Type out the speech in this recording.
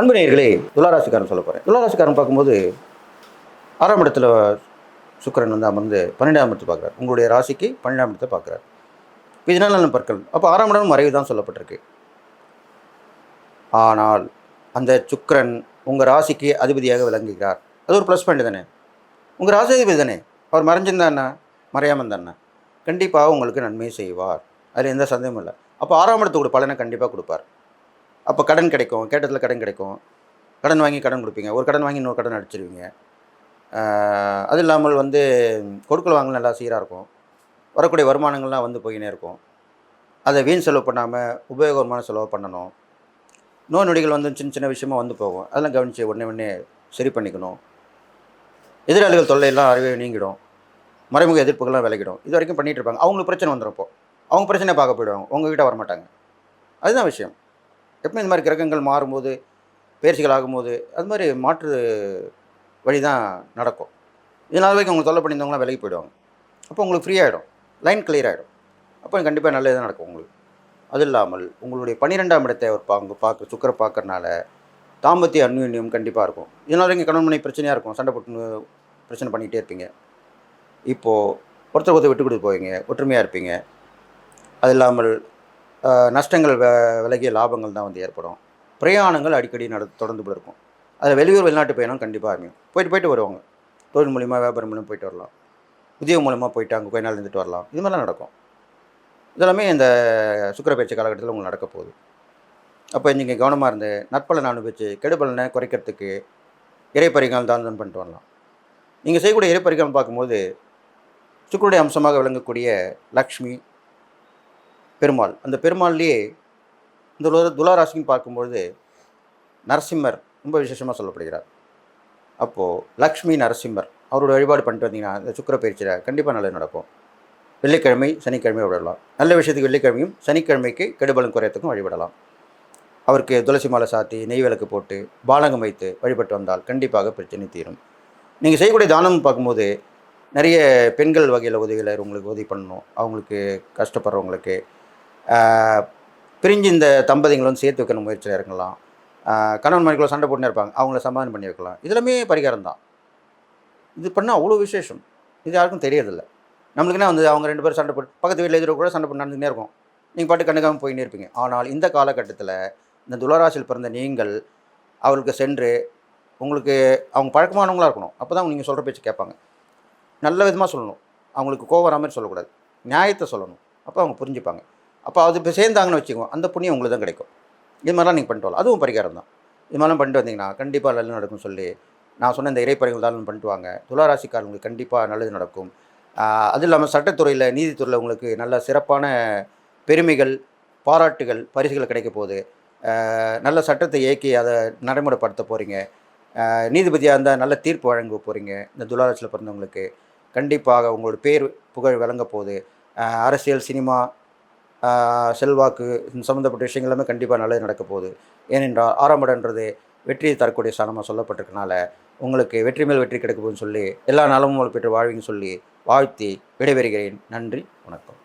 அன்பு நேயர்களே துளாராசிக்காரன் சொல்ல போகிறேன் துளாராசிக்காரன் பார்க்கும்போது ஆறாம் இடத்துல சுக்கரன் வந்து அமர்ந்து பன்னெண்டாம் இடத்தை பார்க்குறாரு. உங்களுடைய ராசிக்கு பன்னெண்டாம் இடத்தை பார்க்குறாரு. இதனால் நல்ல பற்கள். அப்போ ஆறாம் இடம் மறைவு தான் சொல்லப்பட்டிருக்கு. ஆனால் அந்த சுக்கிரன் உங்கள் ராசிக்கு அதிபதியாக விளங்குகிறார். அது ஒரு ப்ளஸ் பாயிண்ட் தானே? உங்கள் ராசி அதிபதி தானே? அவர் மறைஞ்சிருந்தா மறையாமல் தானே கண்டிப்பாக உங்களுக்கு நன்மை செய்வார். அதில் எந்த சந்தேகமும் இல்லை. அப்போ ஆறாம் இடத்துக்கு பலனை கண்டிப்பாக கொடுப்பார். அப்போ கடன் கிடைக்கும் கேட்டதில் கடன் கிடைக்கும். கடன் வாங்கி கடன் கொடுப்பீங்க. ஒரு கடன் வாங்கி இன்னொரு கடன் அடிச்சிருவீங்க. அது இல்லாமல் வந்து கொடுக்கல் வாங்கல் நல்லா சீராக இருக்கும். வரக்கூடிய வருமானங்கள்லாம் வந்து போயினே இருக்கும். அதை வீண் செலவு பண்ணாமல் உபயோகமான செலவு பண்ணணும். நோய் நொடிகள் வந்து சின்ன சின்ன விஷயமா வந்து போகும். அதெல்லாம் கவனித்து உடனே உடனே சரி பண்ணிக்கணும். எதிராளிகள் தொல்லையெல்லாம் அறவே நீங்கிடும். மறைமுக எதிர்ப்புகள்லாம் விலகிடும். இது வரைக்கும் பண்ணிகிட்டு இருப்பாங்க. அவங்களுக்கு பிரச்சனை வந்துடும் அவங்க பிரச்சனையை பார்க்க போயிடுவாங்க. உங்ககிட்ட வரமாட்டாங்க. அதுதான் விஷயம். எப்போ இந்த மாதிரி கிரகங்கள் மாறும்போது பயிற்சிகள் ஆகும்போது அது மாதிரி மாற்று வழி தான் நடக்கும் இதனால் வரைக்கும் உங்களுக்கு தொல்லை பண்ணியிருந்தவங்களாம் விலகி போயிடுவாங்க. அப்போ உங்களுக்கு ஃப்ரீ ஆகிடும் லைன் கிளியர் ஆகிடும் அப்போ கண்டிப்பாக நல்லது நடக்கும் உங்களுக்கு. அது இல்லாமல் உங்களுடைய பன்னிரெண்டாம் இடத்தை அவர் பாங்க பார்க்க சுக்கரை பார்க்கறனால தாம்பத்திய அந்யோன்யம் கண்டிப்பாக இருக்கும். இதனால் இங்கே கணவன் மனைவி பிரச்சனையாக இருக்கும். சண்டை போட்டு பிரச்சனை பண்ணிக்கிட்டே இருப்பீங்க. இப்போது ஒருத்தர் ஒருத்தர் விட்டு கொடுத்து போவீங்க. ஒற்றுமையாக இருப்பீங்க. அது இல்லாமல் நஷ்டங்கள் வ விலகிய லாபங்கள் தான் வந்து ஏற்படும். பிரயாணங்கள் அடிக்கடி நட தொடர்ந்து இருக்கும் அதில் வெளியூர் வெளிநாட்டு பயணம் கண்டிப்பாக அமையும். போயிட்டு போயிட்டு வருவாங்க. தொழில் மூலிமா வியாபாரம் மூலிமா போயிட்டு வரலாம். உத்தியோகம் மூலமாக போயிட்டு அங்கே போய் நாள் இருந்துட்டு வரலாம். இது மாதிரிலாம் நடக்கும். இதெல்லாமே இந்த சுக்கிர பயிற்சி காலகட்டத்தில் உங்களுக்கு நடக்க போகுது. அப்போ நீங்கள் கவனமாக இருந்து நற்பலனை அனுபவிச்சு கெடுபலனை குறைக்கிறதுக்கு இறைப்பறிகள் தான் தான் பண்ணிட்டு வரலாம். நீங்கள் செய்யக்கூடிய இறைப்பறிகள் பார்க்கும்போது சுக்கருடைய அம்சமாக விளங்கக்கூடிய லக்ஷ்மி பெருமாள். அந்த பெருமாள்லேயே இந்த துலா- துளாராசின்னு பார்க்கும்பொழுது நரசிம்மர் ரொம்ப விசேஷமாக சொல்லப்படுகிறார். அப்போது லக்ஷ்மி நரசிம்மர் அவரோட வழிபாடு பண்ணிட்டு வந்தீங்கன்னா இந்த சுக்கிர பயிற்சியில் கண்டிப்பாக நல்லது நடக்கும். வெள்ளிக்கிழமை சனிக்கிழமை விடலாம். நல்ல விஷயத்துக்கு வெள்ளிக்கிழமையும் சனிக்கிழமைக்கு கெடுபலம் குறையத்துக்கும் வழிபடலாம். அவருக்கு துளசி மாலை சாத்தி நெய் விளக்கு போட்டு பாலகம் வைத்து வழிபட்டு வந்தால் கண்டிப்பாக பிரச்சனை தீரும். நீங்கள் செய்யக்கூடிய தானம் பார்க்கும்போது நிறைய பெண்கள் வகையில் உதவிகளை உங்களுக்கு உதவி பண்ணணும். அவங்களுக்கு கஷ்டப்படுறவங்களுக்கு பிரிஞ்சு இந்த தம்பதிங்களை வந்து சேர்த்து வைக்கணும் முயற்சியில் இறங்கலாம் கணவன் மனைவிக்குள்ள சண்டை போட்டுனே இருப்பாங்க. அவங்கள சமாதானம் பண்ணி வைக்கலாம். இதெல்லாமே பரிகாரம் தான். இது பண்ணால் அவ்வளோ விசேஷம். இது யாருக்கும் தெரியறதில்ல நம்மளுக்குன்னா வந்து அவங்க ரெண்டு பேரும் சண்டை போட்டு பக்கத்து வீட்டில் எதிர கூட சண்டை போட்டு நடந்துகிட்டே இருக்கும். நீங்கள் பாட்டு கண்டுக்காமல் போயின்னே இருப்பீங்க. ஆனால் இந்த காலகட்டத்தில் இந்த துளராசியில் பிறந்த நீங்கள் அவளுக்கு சென்று உங்களுக்கு அவங்க பழக்கமானவங்களாக இருக்கணும். அப்போ தான் நீங்கள் சொல்கிற பேச்சு கேட்பாங்க. நல்ல விதமாக சொல்லணும். அவங்களுக்கு கோவம் மாதிரி சொல்லக்கூடாது. நியாயத்தை சொல்லணும். அப்போ அவங்க புரிஞ்சுப்பாங்க. அப்போ அது இப்போ சேர்ந்தாங்கன்னு வச்சுக்கோங்க அந்த புண்ணியம் உங்களுக்கு தான் கிடைக்கும். இது மாதிரிலாம் நீங்கள் பண்ணிட்டு வரலாம். அதுவும் பரிகாரம் தான். இது மாதிரிலாம் பண்ணிட்டு வந்தீங்கன்னா கண்டிப்பாக நல்லது நடக்கும்னு சொல்லி நான் சொன்ன இந்த இறைப்பறைகள் தான் பண்ணிட்டு வாங்க. துளாராசிக்காரங்களுக்கு கண்டிப்பாக நல்லது நடக்கும். அது இல்லாமல் சட்டத்துறையில் நீதித்துறையில் உங்களுக்கு நல்ல சிறப்பான பெருமைகள் பாராட்டுகள் பரிசுகள் கிடைக்க போகுது. நல்ல சட்டத்தை இயக்கி அதை நடைமுறைப்படுத்த போகிறீங்க நீதிபதியாக இருந்தால் நல்ல தீர்ப்பு வழங்க போகிறீங்க இந்த துளாராசியில் பிறந்தவங்களுக்கு. கண்டிப்பாக உங்களோட பேர் புகழ் விளங்க போகுது. அரசியல் சினிமா செல்வாக்கு சம்மந்தப்பட்ட விஷயங்கள் எல்லாமே கண்டிப்பாக நல்லது நடக்க போகுது. ஏனென்றால் ஆறாம் வெற்றியை தரக்கூடிய ஸ்தானமாக சொல்லப்பட்டிருக்கனால உங்களுக்கு வெற்றி மேல் வெற்றி கிடைக்க போகுதுன்னு சொல்லி எல்லா நலமும் உங்களுக்கு பெற்று வாழ்வீங்கன்னு சொல்லி வாழ்த்தி விடைபெறுகிறேன். நன்றி வணக்கம்.